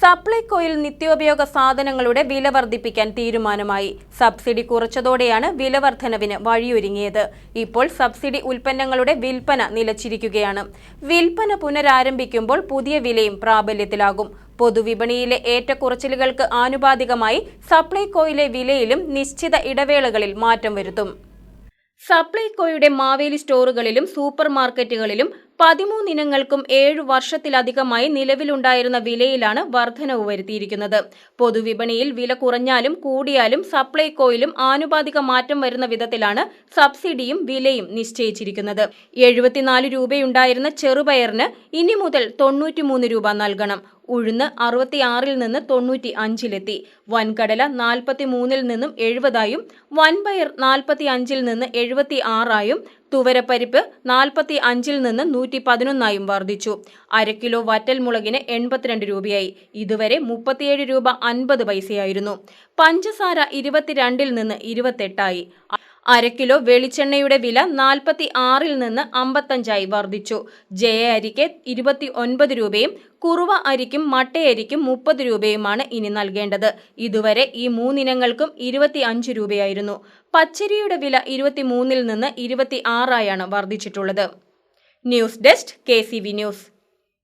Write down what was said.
സപ്ലൈകോയിൽ നിത്യോപയോഗ സാധനങ്ങളുടെ വില വർദ്ധിപ്പിക്കാൻ തീരുമാനമായി. സബ്സിഡി കുറച്ചതോടെയാണ് വില വർധനവിന് വഴിയൊരുങ്ങിയത്. ഇപ്പോൾ സബ്സിഡി ഉൽപ്പന്നങ്ങളുടെ വിൽപ്പന നിലച്ചിരിക്കുകയാണ്. വിൽപ്പന പുനരാരംഭിക്കുമ്പോൾ പുതിയ വിലയും പ്രാബല്യത്തിലാകും. പൊതുവിപണിയിലെ ഏറ്റക്കുറച്ചിലുകൾക്ക് ആനുപാതികമായി സപ്ലൈകോയിലെ വിലയിലും നിശ്ചിത ഇടവേളകളിൽ മാറ്റം വരുത്തും. സപ്ലൈകോയുടെ മാവേലി സ്റ്റോറുകളിലും സൂപ്പർ മാർക്കറ്റുകളിലും പതിമൂന്നിനങ്ങൾക്കും ഏഴു വർഷത്തിലധികമായി നിലവിലുണ്ടായിരുന്ന വിലയിലാണ് വർധനവ് വരുത്തിയിരിക്കുന്നത്. പൊതുവിപണിയിൽ വില കുറഞ്ഞാലും കൂടിയാലും സപ്ലൈകോയിലും ആനുപാതിക മാറ്റം വരുന്ന വിധത്തിലാണ് സബ്സിഡിയും വിലയും നിശ്ചയിച്ചിരിക്കുന്നത്. എഴുപത്തിനാല് രൂപയുണ്ടായിരുന്ന ചെറുപയറിന് ഇനി മുതൽ തൊണ്ണൂറ്റിമൂന്ന് രൂപ നൽകണം. ഉഴുന്ന് അറുപത്തിയാറിൽ നിന്ന് തൊണ്ണൂറ്റി അഞ്ചിലെത്തി വൻകടല നാൽപ്പത്തി മൂന്നിൽ നിന്നും എഴുപതായും വൻപയർ നാൽപ്പത്തി അഞ്ചിൽ നിന്ന് എഴുപത്തി ആറായും തുവരപ്പരിപ്പ് നാൽപ്പത്തി അഞ്ചിൽ നിന്ന് നൂറ്റി പതിനൊന്നായും വർദ്ധിച്ചു. അര കിലോ വറ്റൽ മുളകിന് എൺപത്തിരണ്ട് രൂപയായി. ഇതുവരെ മുപ്പത്തിയേഴ് രൂപ അൻപത് പൈസയായിരുന്നു. പഞ്ചസാര ഇരുപത്തിരണ്ടിൽ നിന്ന് ഇരുപത്തെട്ടായി. അര കിലോ വെളിച്ചെണ്ണയുടെ വില നാൽപ്പത്തി ആറിൽ നിന്ന് അമ്പത്തഞ്ചായി വർദ്ധിച്ചു. ജയ അരിക്ക് ഇരുപത്തി ഒൻപത് രൂപയും കുറുവ അരിക്കും മട്ടയരിക്കും മുപ്പത് രൂപയുമാണ് ഇനി നൽകേണ്ടത്. ഇതുവരെ ഈ മൂന്നിനങ്ങൾക്കും ഇരുപത്തി അഞ്ച് രൂപയായിരുന്നു. പച്ചരിയുടെ വില ഇരുപത്തിമൂന്നിൽ നിന്ന് ഇരുപത്തി ആറായാണ് വർദ്ധിച്ചിട്ടുള്ളത്. News desk K news.